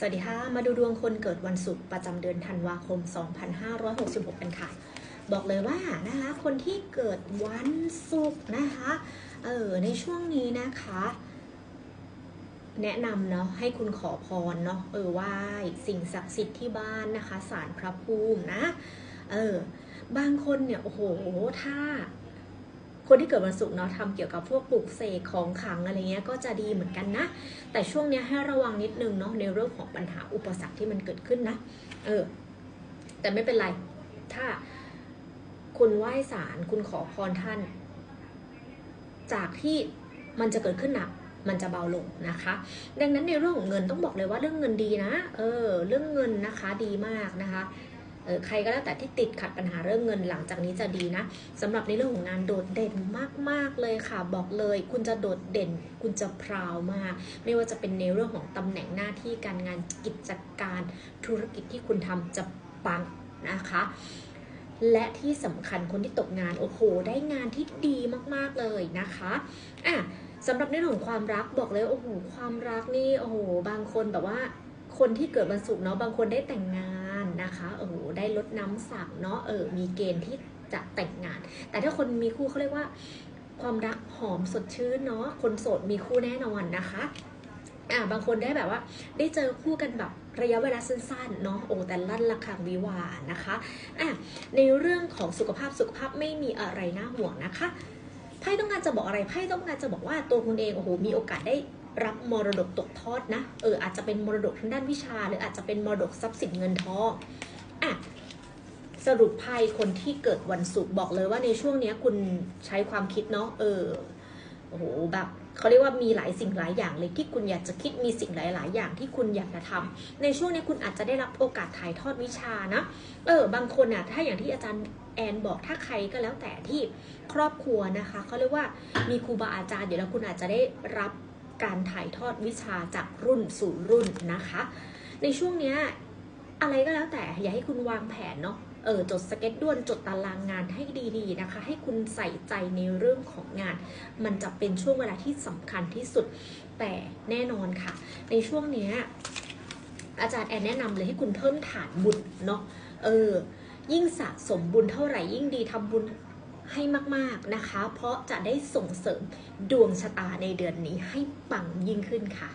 สวัสดีค่ะ มาดูดวงคนเกิดวันศุกร์ประจำเดือนธันวาคม 2566 กันค่ะ บอกเลยว่านะคะคนที่เกิดวันศุกร์นะคะเออในช่วงนี้นะคะ แนะนำเนาะให้คุณขอพรเนาะเออไหว้สิ่งศักดิ์สิทธิ์ที่บ้านนะคะศาลพระภูมินะเออบางคนเนี่ยโอ้โหถ้า คนที่เกิดวันศุกร์เนาะทำเกี่ยวกับพวกปลูกเสกของขังอะไรเงี้ยก็จะดีเหมือนกันนะ แต่ช่วงเนี้ยให้ระวังนิดนึงเนาะในเรื่องของปัญหาอุปสรรคที่มันเกิดขึ้นนะ เออ แต่ไม่เป็นไร ถ้าคุณไหว้ศาลคุณขอพรท่าน จากที่มันจะเกิดขึ้นหนักมันจะเบาลงนะคะ ดังนั้นในเรื่องของเงินต้องบอกเลยว่าเรื่องเงินดีนะ เออ เรื่องเงินนะคะดีมากนะคะ ใครก็แล้วแต่ที่ติดขัดปัญหาเรื่องเงินหลังจากนี้จะดีนะสำหรับในเรื่องของงานโดดเด่นมากๆเลยค่ะ บอกเลย คุณจะโดดเด่น คุณจะพราวมาก ไม่ว่าจะเป็นในเรื่องของตำแหน่งหน้าที่การงานกิจการธุรกิจที่คุณทำจะปังนะคะและที่สำคัญคนที่ตกงานโอ้โห ได้งานที่ดีมากๆเลยนะคะอะสำหรับในเรื่องของความรักบอกเลยโอ้โหความรักนี่โอ้โหบางคนแบบว่า คนที่เกิดวันศุกร์เนาะบางคนได้แต่งงาน นะคะโอ้โหได้ลดน้ำสักเนาะเออมีเกณฑ์ที่จะแต่งงาน แต่ถ้าคนมีคู่เขาเรียกว่า ความรักหอมสดชื่นเนาะคนโสดมีคู่แน่นอนนะคะอ่าบางคนได้แบบว่าได้เจอคู่กันแบบระยะเวลาสั้นๆเนาะโอ้แต่ลั่นระคังวิวานะคะอะในเรื่องของสุขภาพสุขภาพไม่มีอะไรน่าห่วงนะคะไพ่ต้องการจะบอกอะไรไพ่ต้องการจะบอกว่าตัวคุณเองโอ้โหมีโอกาสได้ รับมรดกตกทอดนะ เอออาจจะเป็นมรดกทางด้านวิชา หรืออาจจะเป็นมรดกทรัพย์สินเงินทองอะสรุปไพ่คนที่เกิดวันศุกร์บอกเลยว่าในช่วงเนี้ยคุณใช้ความคิดเนาะเออโอ้โหแบบเขาเรียกว่ามีหลายสิ่งหลายอย่างเลยที่คุณอยากจะคิดมีสิ่งหลาย ๆ อย่างที่คุณอยากจะทำในช่วงนี้คุณอาจจะได้รับโอกาสถ่ายทอดวิชานะเออบางคนอะถ้าอย่างที่อาจารย์แอนบอกถ้าใครก็แล้วแต่ที่ครอบครัวนะคะเขาเรียกว่ามีครูบาอาจารย์อยู่แล้วคุณอาจจะได้รับ การถ่ายทอดวิชาจากรุ่นสู่รุ่นนะคะ ในช่วงเนี้ยอะไรก็แล้วแต่อย่าให้คุณวางแผนเนาะเออจดสเก็ตด้วนจดตารางงานให้ดีๆนะคะ ให้คุณใส่ใจในเรื่องของงาน มันจะเป็นช่วงเวลาที่สำคัญที่สุดแต่แน่นอนค่ะ ในช่วงเนี้ยอาจารย์แอนแนะนำเลยให้คุณเพิ่มฐานบุญเนาะเออยิ่งสะสมบุญเท่าไหร่ยิ่งดีทำบุญ ให้มากๆนะคะ เพราะจะได้ส่งเสริมดวงชะตาในเดือนนี้ให้ปังยิ่งขึ้นค่ะ